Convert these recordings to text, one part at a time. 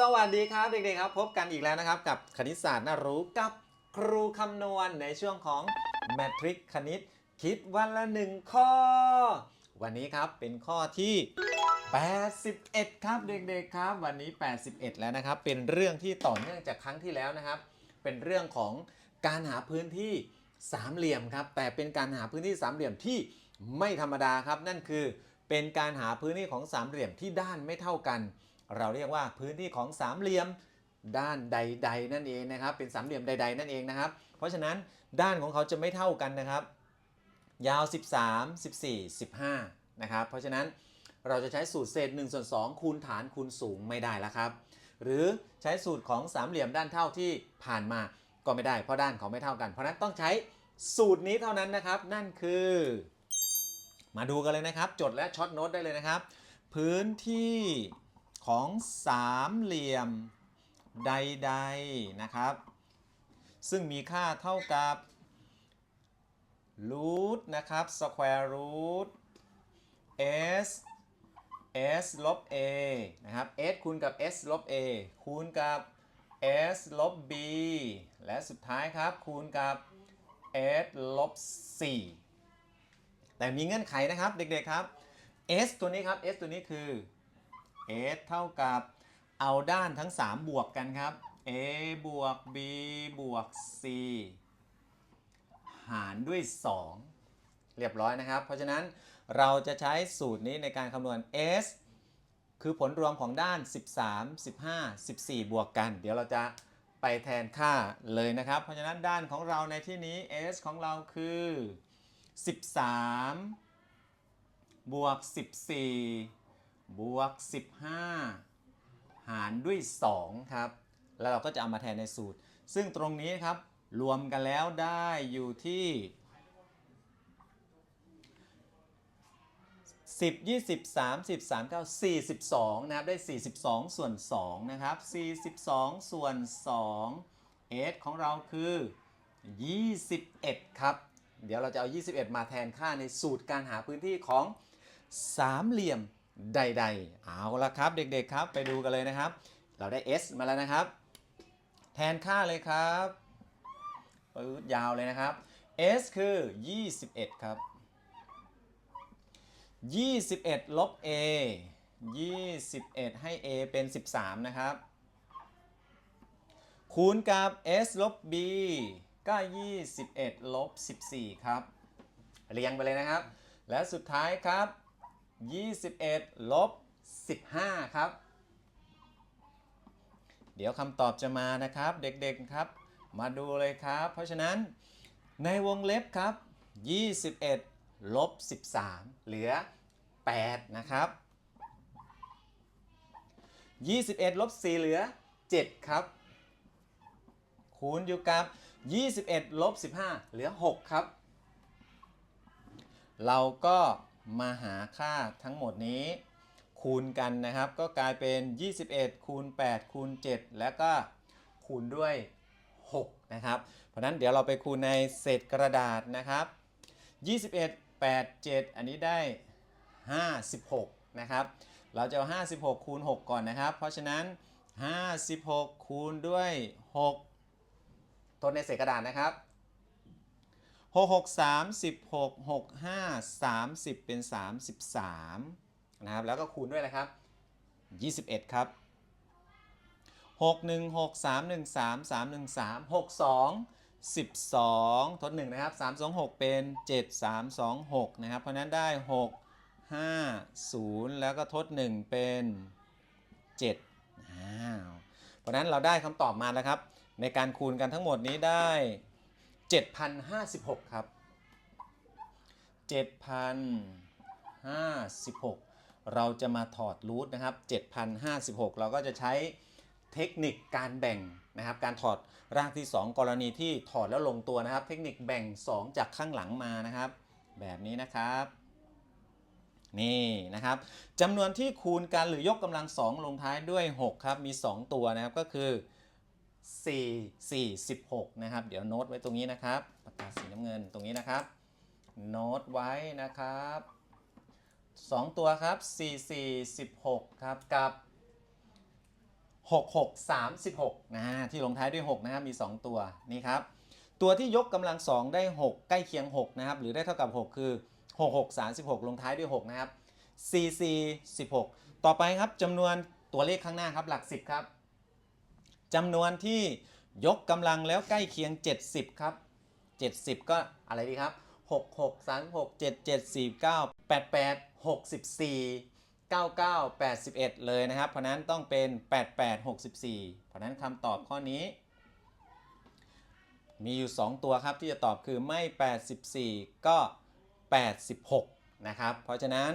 สวัสดีครับเด็กๆครับ พบกันอีกแล้วนะครับ กับคณิตศาสตร์น่ารู้กับครูคำนวณในช่วงของแมทริกคณิต คิดวันละหนึ่งข้อ วันนี้ครับเป็นข้อที่ 81 ครับเด็กๆครับ วันนี้ 81 แล้วนะครับ เป็นเรื่องที่ต่อเนื่องจากครั้งที่แล้วนะครับ เป็นเรื่องของการหาพื้นที่สามเหลี่ยมครับ แต่เป็นการหาพื้นที่สามเหลี่ยมที่ไม่ธรรมดาครับ นั่นคือเป็นการหาพื้นที่ของสามเหลี่ยมที่ด้านไม่เท่ากัน เราเรียกว่าพื้นที่ของสามเหลี่ยมด้านใด ๆ นั่นเองนะครับ เป็นสามเหลี่ยมใด ๆ นั่นเองนะครับ เพราะฉะนั้นด้านของเขาจะไม่เท่ากันนะครับ ยาว 13 14 15นะครับ เพราะฉะนั้นเราจะใช้สูตรเศษ1ส่วน2คูณฐานคูณสูงไม่ได้แล้วครับ หรือใช้สูตรของสามเหลี่ยมด้านเท่าที่ผ่านมาก็ไม่ได้เพราะด้านเขาไม่เท่ากัน เพราะฉะนั้นต้องใช้สูตรนี้เท่านั้นนะครับ นั่นคือ มาดูกันเลยนะครับ จดและช็อตโน้ตได้เลยนะครับ พื้นที่ ของสามเหลี่ยมใดๆนะครับ ซึ่งมีค่าเท่ากับรูทนะครับ square root s s ลบ a นะครับ s คูณกับ s ลบ a คูณกับ s ลบ b และสุดท้ายครับ คูณกับ s ลบ4แต่มีเงื่อนไขนะครับเด็กๆครับ s ตัวนี้ครับ s ตัวนี้คือ s เท่ากับเอาด้านทั้ง 3 บวกกันครับ a บวก b บวก c หารด้วย 2 เรียบร้อยนะครับ เพราะฉะนั้นเราจะใช้สูตรนี้ในการคำนวณ s คือผลรวมของด้าน 13 15 14 บวกกัน เดี๋ยวเราจะไปแทนค่าเลยนะครับ เพราะฉะนั้นด้านของเราในที่นี้ s ของเราคือ 13 บวก 14 บวก 15 หารด้วย 2 ครับ แล้วเราก็จะเอามาแทนในสูตร ซึ่งตรงนี้ครับ รวมกันแล้วได้อยู่ที่ 10 20 30 39 42 นะครับ ได้ 42 ส่วน 2 นะครับ 42 ส่วน 2 s ของเราคือ 21 ครับ เดี๋ยวเราจะเอา 21 มาแทนค่าในสูตรการหาพื้นที่ของสามเหลี่ยม ใดๆ เอาละครับเด็กๆครับไปดูกันเลยนะครับ เราได้ s มาแล้วนะครับ แทนค่าเลยครับปื๊ดยาวเลยนะครับ s คือ 21 ครับ 21 ลบ a 21 ให้ a เป็น 13 นะครับ คูณกับ s ลบ b ก็ 21 ลบ 14 ครับ เรียงไปเลยนะครับ และสุดท้ายครับ 21 ลบ 15 ครับ เดี๋ยวคำตอบจะมานะครับเด็กๆครับ มาดูเลยครับ เพราะฉะนั้นในวงเล็บครับ 21 ลบ 13 เหลือ 8 นะครับ 21 ลบ 4 เหลือ 7 ครับ คูณอยู่กับ 21 ลบ 15 เหลือ 6 ครับ เราก็ มาหาค่าทั้งหมดนี้ คูณกันนะครับ ก็กลายเป็น 21 คูณ 8 คูณ 7 แล้วก็คูณด้วย 6 นะครับ เพราะนั้นเดี๋ยวเราไปคูณในเศษกระดาษนะครับ 21 8 7 อันนี้ได้ 56 นะครับ เราจะเอา56 คูณ 6 ก่อนนะครับ เพราะฉะนั้น 56 คูณด้วย 6 ทดในเศษกระดาษนะครับ 6 6 3 16 6 5 30 เป็น 33 นะครับ แล้วก็คูณด้วยอะไรครับ 21 ครับ 6 1 6 3 1 3 3 1 3 6 2 12 ทด 1 นะครับ 3 2 6 เป็น 7 3 2 6 นะครับ เพราะนั้นได้ 6 5 0 แล้วก็ทด 1 เป็น7อ้าวเพราะนั้นเราได้คำตอบมาแล้วครับ ในการคูณกันทั้งหมดนี้ได้ 7,056 ครับ 7,056 เราจะมาถอดรูทนะครับ 7,056 เราก็จะใช้เทคนิคการแบ่งนะครับ การถอดรากที่ 2 กรณีที่ถอดแล้วลงตัวนะครับ เทคนิคแบ่ง 2 จากข้างหลังมานะครับ แบบนี้นะครับ นี่นะครับจำนวนที่คูณกันหรือยกกำลัง 2 ลงท้ายด้วย 6 ครับ มี 2 ตัวนะครับก็คือ 4 4 16 นะครับ เดี๋ยวโน้ตไว้ตรงนี้นะครับปากกาสีน้ำเงินตรงนี้นะครับ โน้ตไว้นะครับ 2 ตัวครับ 4 4 16 ครับ กับ 6636 นะฮะ ที่ลงท้ายด้วย 6 นะครับ มี 2 ตัวนี่ครับ ตัวที่ยกกำลัง 2 ได้ 6 ใกล้เคียง 6 นะครับ หรือได้เท่ากับ 6 คือ 6636 ลงท้ายด้วย 6 นะครับ CC 16 ต่อไปครับจำนวนตัวเลขข้างหน้าครับ หลัก 10 ครับ จำนวนที่ยกกำลังแล้วใกล้เคียง 70 ครับ 70 ก็อะไรดีครับ 6 6 3 6 7 7 4 9 8 8 64 99 81 เลยนะครับ เพราะนั้นต้องเป็น 88 64 เพราะนั้นคำตอบข้อนี้ มีอยู่ 2 ตัวครับที่จะตอบคือไม่ 84 ก็ 86 นะครับ เพราะฉะนั้น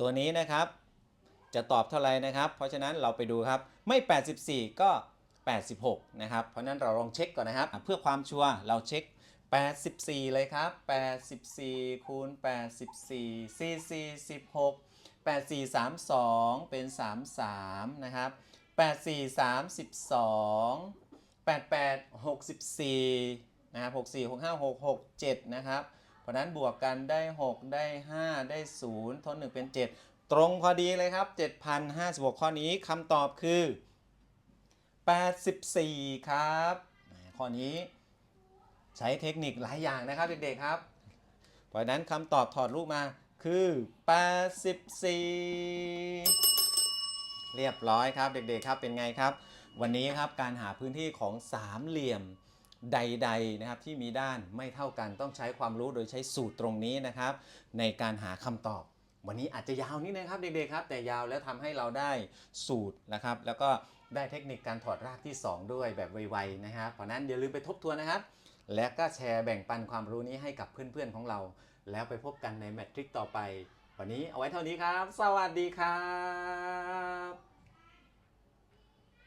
ตัวนี้นะครับ จะตอบเท่าไหร่นะครับ เพราะฉะนั้นเราไปดูครับ ไม่ 84 ก็ 86 นะครับ เพราะนั้นเราลองเช็คก่อนนะครับ เพื่อความชัวร์เราเช็ค 84 เลยครับ 84 คูณ 84 CC 16 84 32 เป็น 33 นะครับ 84 32 88 64 นะครับ 64 65 6 6 7 นะครับ เพราะนั้นบวกกันได้ 6 ได้ 5 ได้ 0ทด1เป็น 7 ตรงพอดีเลยครับ 7,056 ข้อนี้คำตอบคือ 84 ครับ ข้อนี้ใช้เทคนิคหลายอย่างนะครับเด็กๆครับ เพราะฉะนั้นคำตอบถอดรูปมาคือ 84 เรียบร้อยครับเด็กๆครับเป็นไงครับ วันนี้ครับการหาพื้นที่ของสามเหลี่ยมใดๆนะครับที่มีด้านไม่เท่ากันต้องใช้ความรู้โดยใช้สูตรตรงนี้นะครับ ในการหาคำตอบ วันนี้อาจจะยาวนิดนึงครับเด็กๆครับ แต่ยาวแล้วทำให้เราได้สูตรนะครับ แล้วก็ได้เทคนิคการถอดรากที่ 2 ด้วยแบบไวๆนะครับ เพราะนั้นอย่าลืมไปทบทวนนะครับ และก็แชร์แบ่งปันความรู้นี้ให้กับเพื่อนๆของเรา แล้วไปพบกันในแมทริกต่อไป วันนี้เอาไว้เท่านี้ครับ สวัสดีครับ